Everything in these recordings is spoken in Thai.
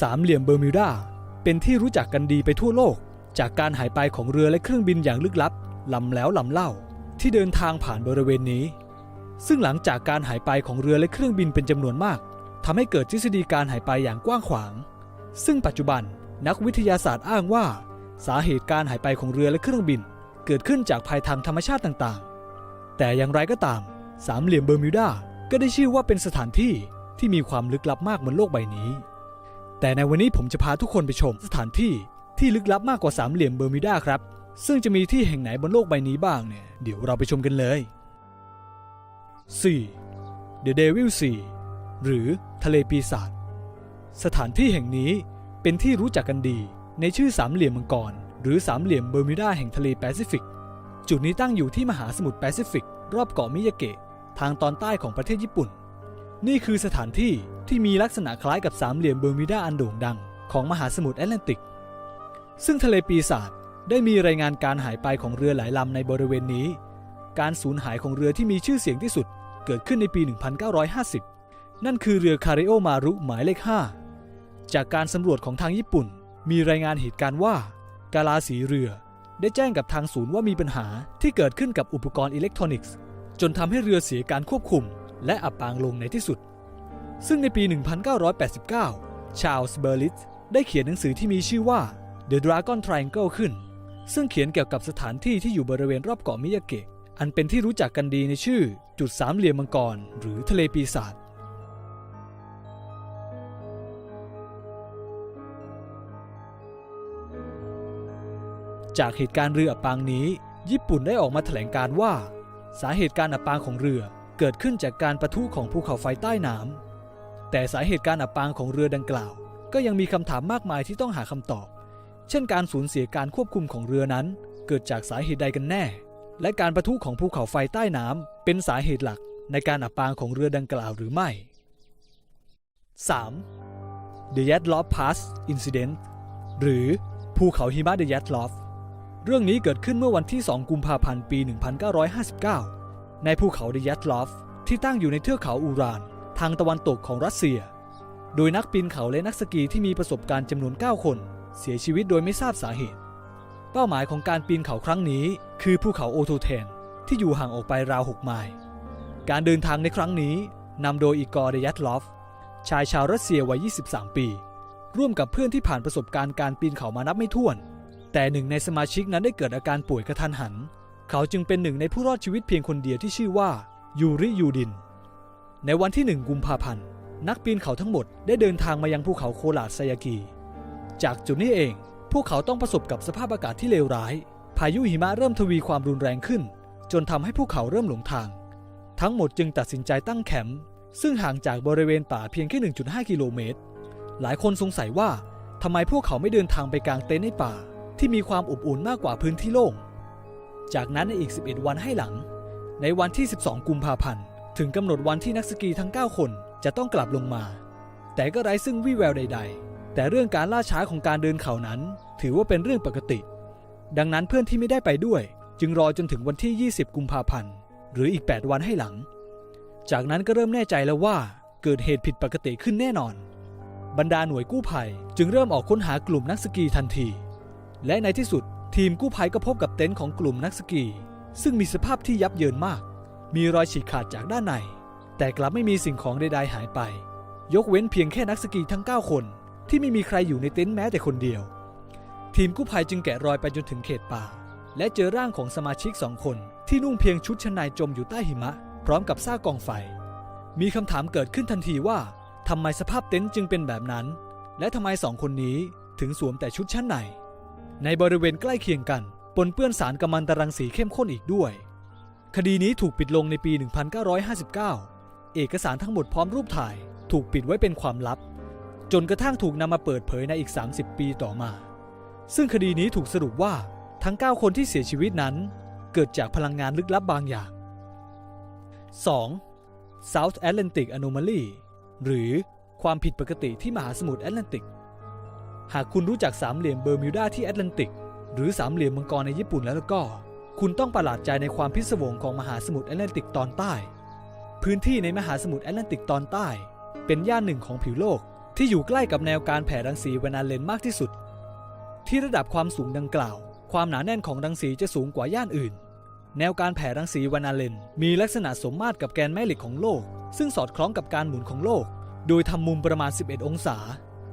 สามเหลี่ยมเบอร์มิวดาเป็นที่รู้จักกันดีไปทั่วโลก จากการหายไปของเรือและเครื่องบินอย่างลึกลับลำแล้วลำเล่าที่เดินทางผ่านบริเวณนี้ ซึ่งหลังจากการหายไปของเรือและเครื่องบินเป็นจำนวนมากทำให้เกิดทฤษฎีการหายไปอย่างกว้างขวาง ซึ่งปัจจุบันนักวิทยาศาสตร์อ้างว่า สาเหตุการหายไปของเรือและเครื่องบิน เกิดขึ้นจากภัยทางธรรมชาติต่างๆ แต่อย่างไรก็ตาม สามเหลี่ยมเบอร์มิวดาก็ได้ชื่อว่าเป็นสถานที่ที่มีความลึกลับมากบนโลกใบนี้ แต่ในวันนี้ผมจะพาทุกคนไปชมสถานที่ที่ลึกลับมากกว่าสามเหลี่ยมเบอร์มิวดาครับ ซึ่งจะมีที่แห่งไหนบนโลกใบนี้บ้างเนี่ย เดี๋ยวเราไปชมกันเลย 4. The Devil Sea หรือทะเลปีศาจสถานที่แห่งนี้เป็นที่รู้จักกันดี ในชื่อสามเหลี่ยมมังกร หรือสามเหลี่ยมเบอร์มิวดาแห่งทะเลแปซิฟิก จุดนี้ตั้งอยู่ที่มหาสมุทรแปซิฟิก รอบเกาะมิยาเกะทางตอนใต้ของประเทศญี่ปุ่น นี่คือสถานที่ที่มีลักษณะคล้ายกับสามเหลี่ยมเบอร์มิวดาอันโด่งดัง ของมหาสมุทรแอตแลนติก ซึ่งทะเลปีศาจได้มีรายงานการหายไปของเรือหลายลำในบริเวณนี้ การสูญหายของเรือที่มีชื่อเสียงที่สุดเกิดขึ้นในปี 1950 นั่นคือเรือคาริโอมารุหมายเลข 5 จากการสำรวจของทางญี่ปุ่น มีรายงานเหตุการณ์ว่า กาลาสีเรือ ได้แจ้งกับทางศูนย์ว่ามีปัญหาที่เกิดขึ้นกับอุปกรณ์อิเล็กทรอนิกส์ จนทำให้เรือเสียการควบคุม และอับปางลงในที่สุด ซึ่งในปี 1989 ชาลส์เบอร์ลิตได้เขียนหนังสือที่มีชื่อว่า The Dragon Triangle ขึ้น ซึ่งเขียนเกี่ยวกับสถานที่ที่อยู่บริเวณรอบเกาะมิยาเกะ อันเป็นที่รู้จักกันดีในชื่อ จุดสามเหลี่ยมมังกร หรือทะเลปีศาจจากเหตุการณ์เรืออับปางนี้ ญี่ปุ่นได้ออกมาแถลงการว่า สาเหตุการอับปางของเรือ เกิดขึ้นจากการประทุของภูเขาไฟใต้น้ำแต่สาเหตุการอับปางของเรือดังกล่าว ก็ยังมีคำถามมากมายที่ต้องหาคำตอบ เช่นการสูญเสียการควบคุมของเรือนั้น เกิดจากสาเหตุใดกันแน่ และการประทุของภูเขาไฟใต้น้ำเป็นสาเหตุหลักในการอับปางของเรือดังกล่าวหรือไม่ 3. The Yatlov Pass Incident หรือภูเขาหิมะ The Yatlov เรื่องนี้เกิดขึ้นเมื่อวันที่ 2 กุมภาพันธ์ ปี 1959 ในภูเขา The Yatlov ที่ตั้งอยู่ในเทือกเขาอูราน ทางตะวันตกของรัสเซีย โดยนักปีนเขาและนักสกีที่มีประสบการณ์จำนวน 9 คน เสียชีวิตโดยไม่ทราบสาเหตุ เป้าหมายของการปีนเขาครั้งนี้ คือภูเขาโอโทเทน ที่อยู่ห่างออกไปราว 6 ไมล์ การเดินทางในครั้งนี้นำโดยอีกอร์เดยัตลอฟ ชายชาวรัสเซียวัย 23 ปี ร่วมกับเพื่อนที่ผ่านประสบการณ์การปีนเขามานับไม่ถ้วน แต่หนึ่งในสมาชิกนั้นได้เกิดอาการป่วยกระทันหัน เขาจึงเป็นหนึ่งในผู้รอดชีวิตเพียงคนเดียวที่ชื่อว่ายูริยูดิน ในวันที่1กุมภาพันธ์ นักปีนเขาทั้งหมดได้เดินทางมายังภูเขาโคลาดไซยากิจากจุดนี้เอง พวกเขาต้องประสบกับสภาพอากาศที่เลวร้าย พายุหิมะเริ่มทวีความรุนแรงขึ้น จนทำให้พวกเขาเริ่มหลงทาง ทั้งหมดจึงตัดสินใจตั้งแคมป์ซึ่งห่างจากบริเวณป่าเพียงแค่ 1.5 กิโลเมตร หลายคนสงสัยว่าทำไมพวกเขาไม่เดินทางไปกลางเต็นท์ในป่า ที่มีความอบอุ่นมากกว่าพื้นที่โล่ง จากนั้นในอีก 11 วันให้หลัง ในวันที่ 12 กุมภาพันธ์ ถึงกำหนดวันที่นักสกีทั้ง 9 คนจะต้องกลับลงมา แต่ก็ไร้ซึ่งวี่แววใด ๆ แต่เรื่องการล่าช้าของการเดินเขานั้น ถือว่าเป็นเรื่องปกติ ดังนั้นเพื่อนที่ไม่ได้ไปด้วย จึงรอจนถึงวันที่ 20 กุมภาพันธ์ หรืออีก 8 วันให้หลัง จากนั้นก็เริ่มแน่ใจแล้วว่าเกิดเหตุผิดปกติขึ้นแน่นอน บรรดาหน่วยกู้ภัยจึงเริ่มออกค้นหากลุ่มนักสกีทันที และในที่สุด ทีมกู้ภัยก็พบกับเต็นท์ของกลุ่มนักสกี ซึ่งมีสภาพที่ยับเยินมาก มีรอยฉีกขาดจากด้านใน แต่กลับไม่มีสิ่งของใดๆหายไป ยกเว้นเพียงแค่นักสกีทั้ง 9 คน ที่ไม่มีใครอยู่ในเต็นท์แม้แต่คนเดียว ทีมกู้ภัยจึงแกะรอยไปจนถึงเขตป่า และเจอร่างของสมาชิกสองคนที่นุ่งเพียงชุดชั้นในจมอยู่ใต้หิมะ พร้อมกับซากกองไฟ มีคำถามเกิดขึ้นทันทีว่าทำไมสภาพเต็นท์จึงเป็นแบบนั้น และทำไมสองคนนี้ถึงสวมแต่ชุดชั้นใน ในบริเวณใกล้เคียงกันปนเปื้อนสารกัมมันตรังสีเข้มข้นอีกด้วย คดีนี้ถูกปิดลงในปี 1959 เอกสารทั้งหมดพร้อมรูปถ่าย ถูกปิดไว้เป็นความลับ จนกระทั่งถูกนำมาเปิดเผยในอีก 30 ปีต่อมา ซึ่งคดีนี้ถูกสรุปว่าทั้ง 9 คนที่เสียชีวิตนั้น เกิดจากพลังงานลึกลับบางอย่าง 2. South Atlantic Anomaly หรือความผิดปกติที่มหาสมุทรแอตแลนติก หากคุณรู้จักสามเหลี่ยมเบอร์มิวดาที่แอตแลนติก หรือสามเหลี่ยมมังกรในญี่ปุ่นแล้วก็ คุณต้องประหลาดใจในความพิศวงของมหาสมุทรแอตแลนติกตอนใต้ พื้นที่ในมหาสมุทรแอตแลนติกตอนใต้ เป็นย่านหนึ่งของผิวโลก ที่อยู่ใกล้กับแนวการแผ่รังสีแวนาเลนมากที่สุด ที่ระดับความสูงดังกล่าว ความหนาแน่นของรังสีจะสูงกว่าย่านอื่น แนวการแผ่รังสีแวนาเลน มีลักษณะสมมาตรกับแกนแม่เหล็กของโลก ซึ่งสอดคล้องกับการหมุนของโลก โดยทำมุมประมาณ 11 องศา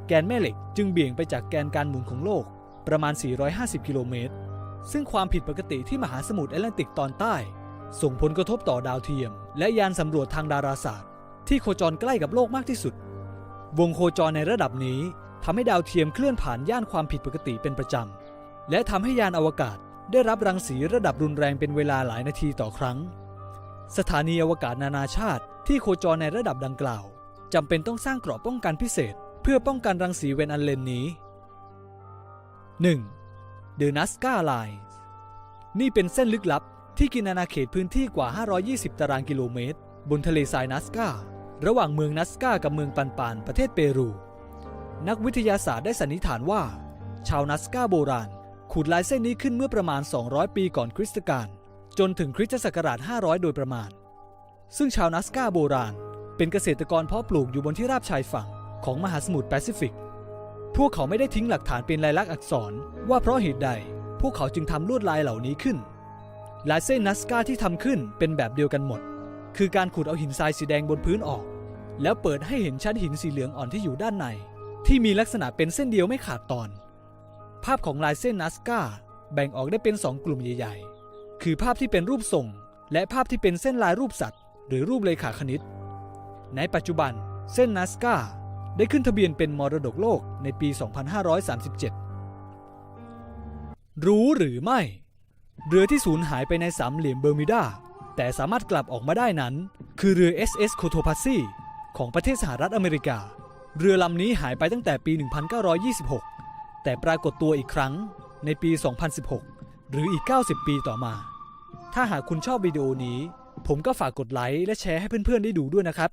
แกนแม่เหล็กจึงเบี่ยงไปจากแกนการหมุนของโลกประมาณ 450 กิโลเมตร ซึ่งความผิดปกติที่มหาสมุทรแอตแลนติกตอนใต้ ส่งผลกระทบต่อดาวเทียม และยานสำรวจทางดาราศาสตร์ ที่โคจรใกล้กับโลกมากที่สุด วงโคจรในระดับนี้ทำให้ดาวเทียมเคลื่อนผ่านย่านความผิดปกติเป็นประจำ และทำให้ยานอวกาศได้รับรังสีระดับรุนแรงเป็นเวลาหลายนาทีต่อครั้ง สถานีอวกาศนานาชาติที่โคจรในระดับดังกล่าวจำเป็นต้องสร้างกราะป้องกันพิเศษ เพื่อป้องกันรังสีเวนอันเลนนี้ 1. The Nazca Line นี่เป็นเส้นลึกลับที่กินอาณาเขตพื้นที่กว่า 520 ตารางกิโลเมตร บนทะเลทรายนัสการะหว่างเมืองนัสกากับเมืองปันปานประเทศเปรู นักวิทยาศาสตร์ได้สันนิษฐานว่า ชาวนัสกาโบราณขูดลายเส้นนี้ขึ้นเมื่อประมาณ 200 ปีก่อนคริสตกาลจนถึงคริสตศักราช 500 โดยประมาณ ซึ่งชาวนัสกาโบราณ เป็นเกษตรกรเพาะปลูกอยู่บนที่ราบชายฝั่ง ของมหาสมุทรแปซิฟิก พวกเขาไม่ได้ทิ้งหลักฐานเป็นลายลักษณ์อักษร ว่าเพราะเหตุใด พวกเขาจึงทำลวดลายเหล่านี้ขึ้น ลายเส้นนัสกาที่ทำขึ้นเป็นแบบเดียวกันหมด คือการขูดเอาหินทรายสีแดงบนพื้นออก แล้วเปิดให้เห็นชั้นหินสีเหลืองอ่อนที่อยู่ด้านใน ที่มีลักษณะเป็นเส้นเดียวไม่ขาดตอน ภาพของลายเส้นนัสกาแบ่งออกได้เป็นสองกลุ่มใหญ่ ๆ คือภาพที่เป็นรูปทรง และภาพที่เป็นเส้นลายรูปสัตว์ หรือรูปเลขาคณิต ในปัจจุบันเส้นนัสกา ได้ขึ้นทะเบียนเป็นมรดกโลกในปี 2537 รู้หรือไม่ เรือที่สูญหายไปในสามเหลี่ยมเบอร์มิดา แต่สามารถกลับออกมาได้นั้น คือเรือ SS c o t o p a s s i ของประเทศสหรัฐอเมริกา เรือลำนี้หายไปตั้งแต่ปี 1926 แต่ปรากฏตัวอีกครั้งในปี 2016 หรืออีก 90 ปีต่อมา ถ้าหากคุณชอบวิดีโอนี้ ผมก็ฝากกดไลค์และแชร์ให้เพื่อนๆได้ดูด้วยนะครับ